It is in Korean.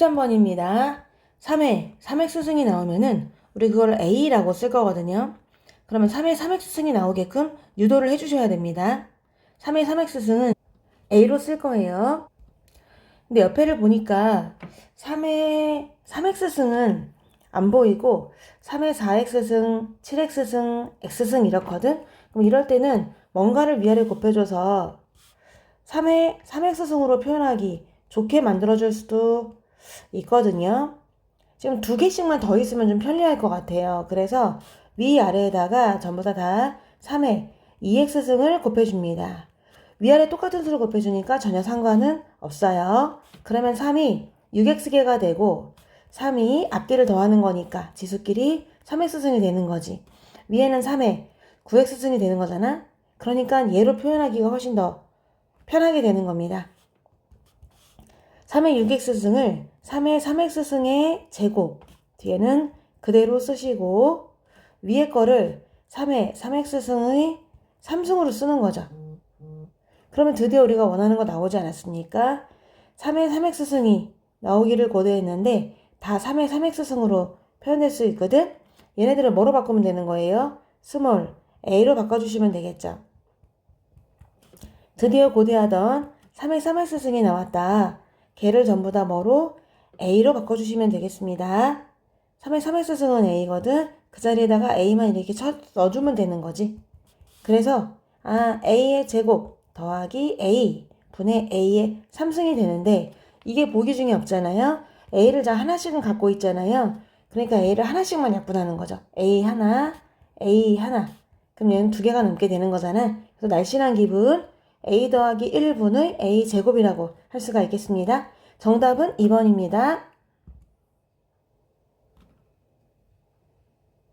13번입니다. 3회 3획 스승이 나오면은 우리 그걸 A라고 쓸 거거든요. 그러면 3회 3획 스승이 나오게끔 유도를 해주셔야 됩니다. 3회 3획 스승은 A로 쓸 거예요. 근데 옆에를 보니까 3회 3획 스승은 안 보이고 3회 4획 스승, 7획 스승, X승 이렇거든? 그럼 이럴 때는 뭔가를 위아래 곱해줘서 3회 3획 스승으로 표현하기 좋게 만들어줄 수도 있거든요. 지금 두 개씩만 더 있으면 좀 편리할 것 같아요. 그래서 위아래에다가 전부 다 다 3회 2x승을 곱해줍니다. 위아래 똑같은 수를 곱해주니까 전혀 상관은 없어요. 그러면 3이 6x개가 되고 3이 앞뒤를 더하는 거니까 지수끼리 3x승이 되는 거지. 위에는 3회 9x승이 되는 거잖아. 그러니까 얘로 표현하기가 훨씬 더 편하게 되는 겁니다. 3의 6x승을 3의 3x승의 제곱 뒤에는 그대로 쓰시고 위에 거를 3의 3x승의 3승으로 쓰는 거죠. 그러면 드디어 우리가 원하는 거 나오지 않았습니까? 3의 3x승이 나오기를 고대했는데 다 3의 3x승으로 표현될 수 있거든? 얘네들을 뭐로 바꾸면 되는 거예요? 스몰 a로 바꿔주시면 되겠죠. 드디어 고대하던 3의 3x승이 나왔다. 걔를 전부 다 뭐로? A로 바꿔주시면 되겠습니다. 3의 3x승은 A거든. 그 자리에다가 A만 이렇게 쳐 넣어주면 되는 거지. 그래서 아 A의 제곱 더하기 A 분의 A의 3승이 되는데 이게 보기 중에 없잖아요. A를 자 하나씩은 갖고 있잖아요. 그러니까 A를 하나씩만 약분하는 거죠. A 하나, A 하나. 그럼 얘는 두 개가 넘게 되는 거잖아. 그래서 날씬한 기분 A 더하기 1분의 A 제곱이라고 할 수가 있겠습니다. 정답은 2번입니다.